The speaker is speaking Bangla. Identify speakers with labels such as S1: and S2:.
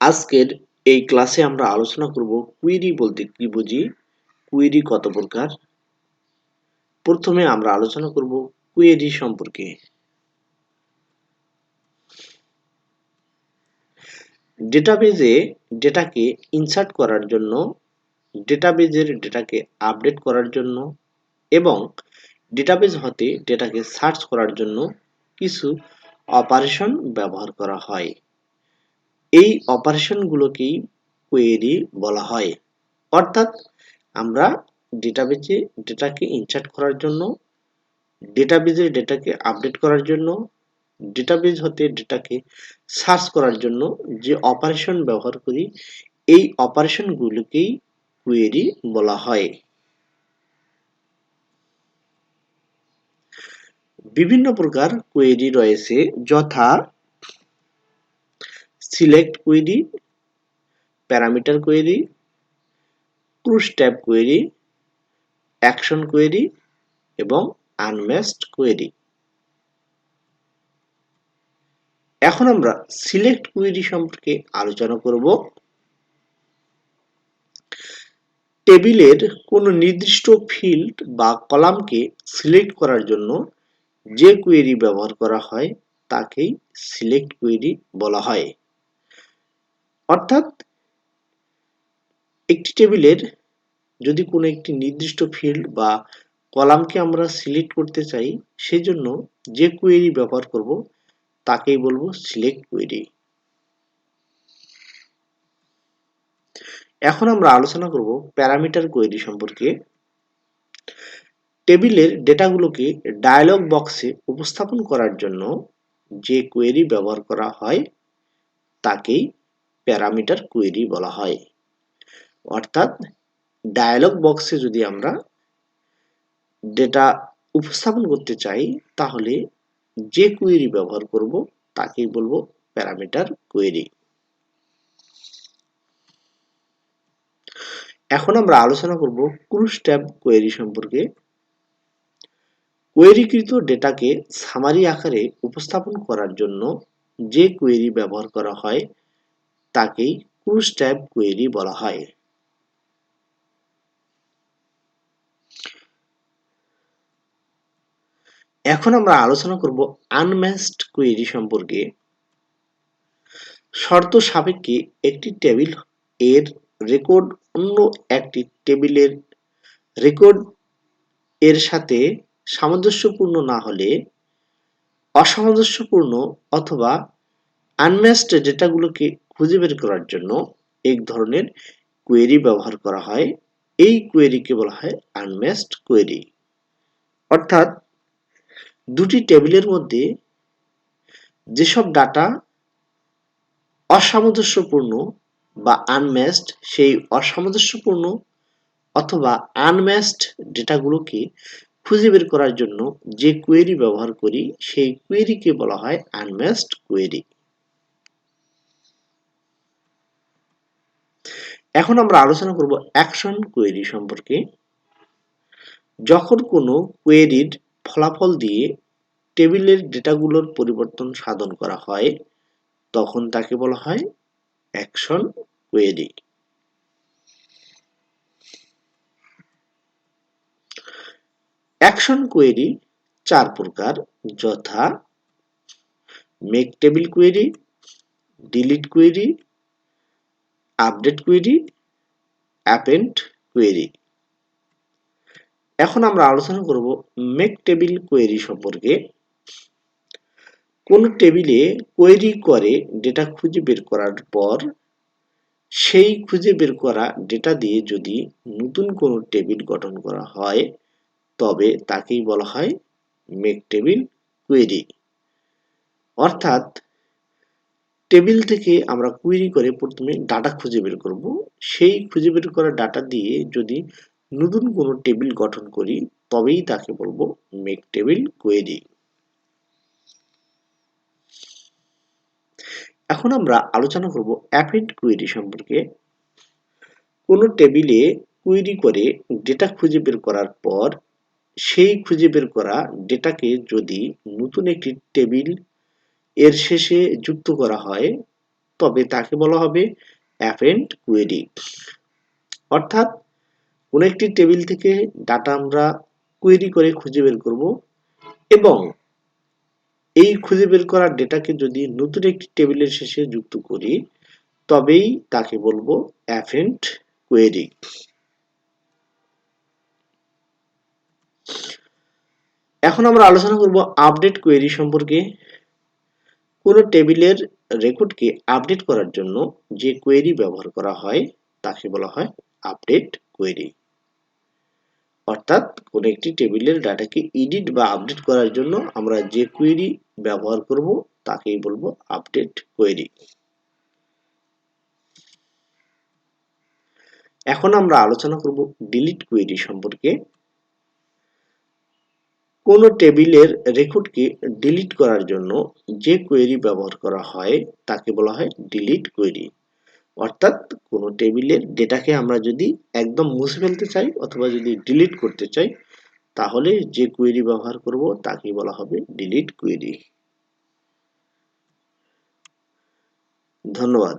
S1: আজকের এই ক্লাসে আমরা আলোচনা করব কুইরি বলতে কি বুঝি? কুইরি কত প্রকার? প্রথমে আমরা আলোচনা করব কুয়েরি সম্পর্কে। ডেটাবেজে ডেটাকে ইনসার্ট করার জন্য ডেটাবেজের ডেটাকে আপডেট করার জন্য এবং ডেটাবেজ হতে ডেটাকে সার্চ করার জন্য কিছু অপারেশন ব্যবহার করা হয়। এই অপারেশনগুলোকেই কোয়েরি বলা হয়। অর্থাৎ আমরা ডেটাবেজে ডেটাকে ইনসার্ট করার জন্য ডেটাবেজে ডেটাকে আপডেট করার জন্য ডেটাবেজ হতে ডেটাকে সার্চ করার জন্য যে অপারেশন ব্যবহার করি, এই অপারেশনগুলোকেই কোয়েরি বলা হয়। বিভিন্ন প্রকার কোয়েরি রয়েছে, যথা select query parameter query cross tab query action query এবং আনমেস্ট কোয়েরি এখন আমরা সিলেক্ট কোয়েরি সম্পর্কে আলোচনা করব। টেবিলের কোনো নির্দিষ্ট ফিল্ড বা কলামকে সিলেক্ট করার জন্য যে কোয়েরি ব্যবহার করা হয়, তাকেই সিলেক্ট কোয়েরি বলা হয়। অর্থাৎ একটি টেবিলের যদি কোনো একটি নির্দিষ্ট ফিল্ড বা কলামকে আমরা সিলেক্ট করতে চাই, সেজন্য যে কোয়েরি ব্যবহার করব, তাকেই বলব সিলেক্ট কোয়েরি এখন আমরা আলোচনা করব প্যারামিটার কোয়েরি সম্পর্কে। টেবিলের ডেটাগুলোকে ডায়ালগ বক্সে উপস্থাপন করার জন্য যে কোয়েরি ব্যবহার করা হয়, তাকেই প্যারামিটার কোয়েরি বলা হয়। অর্থাৎ ডায়ালগ বক্সে যদি আমরা ডেটা উপস্থাপন করতে চাই, তাহলে যে কোয়েরি ব্যবহার করব, তাকেই বলব প্যারামিটার কোয়েরি এখন আমরা আলোচনা করব ক্রুশ ট্যাব কোয়েরি সম্পর্কে। কোয়েরিকৃত ডেটাকে সামারি আকারে উপস্থাপন করার জন্য যে কোয়েরি ব্যবহার করা হয় তাকেই ক্রুশ ট্যাব কোয়েরি বলা হয়। এখন আমরা আলোচনা করব আনম্যাচড কোয়েরি সম্পর্কে। শর্ত সাপেক্ষে একটি টেবিলের রেকর্ড অন্য একটি টেবিলের রেকর্ড এর সাথে সামঞ্জস্যপূর্ণ না হলে অসামঞ্জস্যপূর্ণ অথবা আনম্যাচড ডেটাগুলোকে খুঁজে বের করার জন্য এক ধরনের কোয়েরি ব্যবহার করা হয়। এই কোয়েরিকে বলা হয় আনম্যাচড কোয়েরি অর্থাৎ দুটি টেবিলের মধ্যে যেসব ডাটা অসামঞ্জস্যপূর্ণ বা আনম্যাচড সেই অসামঞ্জস্যপূর্ণ অথবা আনম্যাচড ডেটাগুলোকে খুঁজে বের করার জন্য যে কোয়েরি ব্যবহার করি, সেই কোয়েরিকে বলা হয় আনম্যাচড কোয়েরি এখন আমরা আলোচনা করব অ্যাকশন কোয়েরি সম্পর্কে। যখন কোনো কোয়েরির ফলাফল দিয়ে টেবিলের ডেটাগুলোর পরিবর্তন সাধন করা হয়, তখন তাকে বলা হয় অ্যাকশন কোয়েরি অ্যাকশন কোয়েরি চার প্রকার, যথা make table query delete query update query, append query. এখন আমরা আলোচনা করব মেক টেবিল কোয়েরি সম্পর্কে। কোন টেবিলে কোয়েরি করে ডেটা খুঁজে বের করার পর, সেই খুঁজে বের করা ডেটা দিয়ে যদি নতুন কোনো টেবিল গঠন করা হয়, তবে তাকেই বলা হয় মেক টেবিল কোয়েরি। অর্থাৎ টেবিল থেকে আমরা কুইরি করে প্রথমে ডাটা খুঁজে বের করব। সেই খুঁজে বের করা ডাটা দিয়ে যদি নতুন কোনো টেবিল গঠন করি, তবেই তাকে বলব মেক টেবিল কোয়েরি এখন আমরা আলোচনা করব অ্যাপেন্ড কোয়েরি সম্পর্কে। কোনো টেবিলে কুয়েরি করে ডেটা খুঁজে বের করার পর, সেই খুঁজে বের করা ডেটাকে যদি নতুন একটি টেবিল এর শেষে যুক্ত করা হয়, তবে তাকে বলা হবে অ্যাপেন্ড কোয়েরি অর্থাৎ, কোন একটি টেবিল থেকে ডাটা আমরা কোয়েরি করে খুঁজে বের করব এবং এই খুঁজে বের করা ডেটাকে যদি নতুন একটি টেবিলের শেষে যুক্ত করি, তবেই তাকে বলব অ্যাফেন্ট কোয়েরি এখন আমরা আলোচনা করব আপডেট কোয়েরি সম্পর্কে। কোনো টেবিলের রেকর্ডকে আপডেট করার জন্য যে কোয়েরি ব্যবহার করা হয়, তাকে বলা হয় আপডেট কোয়েরি। অর্থাৎ কোন একটি টেবিলের ডাটাকে এডিট বা আপডেট করার জন্য আমরা যে কোয়েরি ব্যবহার করব, তাকেই বলব আপডেট কোয়েরি। এখন আমরা আলোচনা করব ডিলিট কোয়েরি সম্পর্কে। কোন টেবিলের রেকর্ডকে ডিলিট করার জন্য যে কোয়েরি ব্যবহার করা হয়, তাকে বলা হয় ডিলিট কোয়েরি অর্থাৎ কোনো টেবিলের ডেটাকে আমরা যদি একদম মুছে ফেলতে চাই অথবা যদি ডিলিট করতে চাই, তাহলে যে কোয়েরি ব্যবহার করব তাকে বলা হবে ডিলিট কোয়েরি ধন্যবাদ।